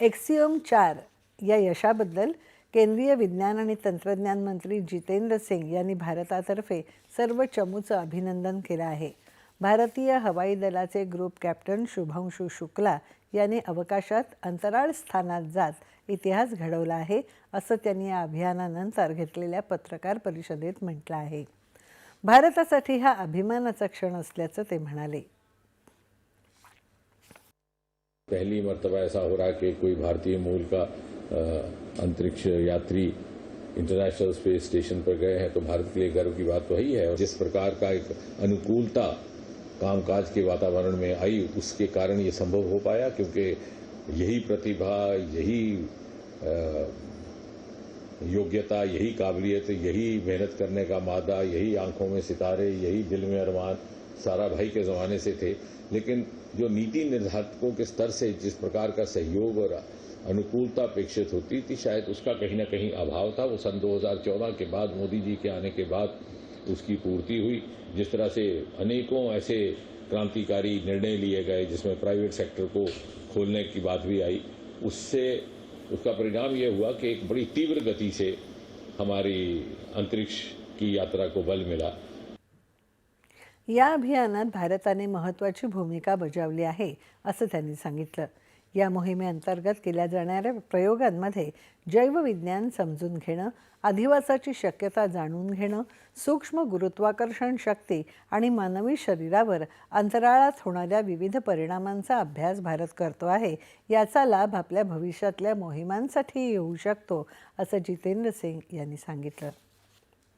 Axiom चार या यशाबद्दल केंद्रीय विज्ञान आणि तंत्रज्ञान मंत्री जितेंद्र सिंग यांनी भारतातर्फे सर्व चमूचं अभिनंदन केलं आहे. भारतीय हवाई दलाचे ग्रुप कॅप्टन शुभांशू शुक्ला यांनी अवकाशात अंतराळ स्थानात जात इतिहास घडवला आहे असं त्यांनी या अभियानानंतर घेतलेल्या पत्रकार परिषदेत म्हटलं आहे. भारतासाठी हा अभिमानाचा क्षण असल्याचं ते म्हणाले. पहली मरतबा ऐसा हो रहा है कि कोई भारतीय मूल का अंतरिक्ष यात्री इंटरनेशनल स्पेस स्टेशन पर गए हैं तो भारत के लिए गर्व की बात तो ही। है और जिस प्रकार का एक अनुकूलता कामकाज के वातावरण में आई, उसके कारण ये संभव हो पाया, क्योंकि यही प्रतिभा, यही योग्यता, यही काबिलियत, यही मेहनत करने का मादा, यही आँखों में सितारे, यही दिल में अरमान, सारा भाई के ज़माने से थे। लेकिन जो नीति निर्धारकों के स्तर से जिस प्रकार का सहयोग और अनुकूलता अपेक्षित होती थी, शायद उसका कहीं ना कहीं अभाव था। वो सन 2014 के बाद, मोदी जी के आने के बाद उसकी पूर्ति हुई, जिस तरह से अनेकों ऐसे क्रांतिकारी निर्णय लिए गए, जिसमें प्राइवेट सेक्टर को खोलने की बात भी आई। उससे उसका परिणाम यह हुआ कि एक बड़ी तीव्र गति से हमारी अंतरिक्ष की यात्रा को बल मिला। या अभियानात भारताने महत्त्वाची भूमिका बजावली आहे असं त्यांनी सांगितलं. या मोहिमेअंतर्गत केल्या जाणाऱ्या प्रयोगांमध्ये जैवविज्ञान समजून घेणं अधिवासाची शक्यता जाणून घेणं सूक्ष्म गुरुत्वाकर्षण शक्ती आणि मानवी शरीरावर अंतराळात होणाऱ्या विविध परिणामांचा अभ्यास भारत करतो आहे. याचा लाभ आपल्या भविष्यातल्या मोहिमांसाठी येऊ शकतो असं जितेंद्र सिंग यांनी सांगितलं.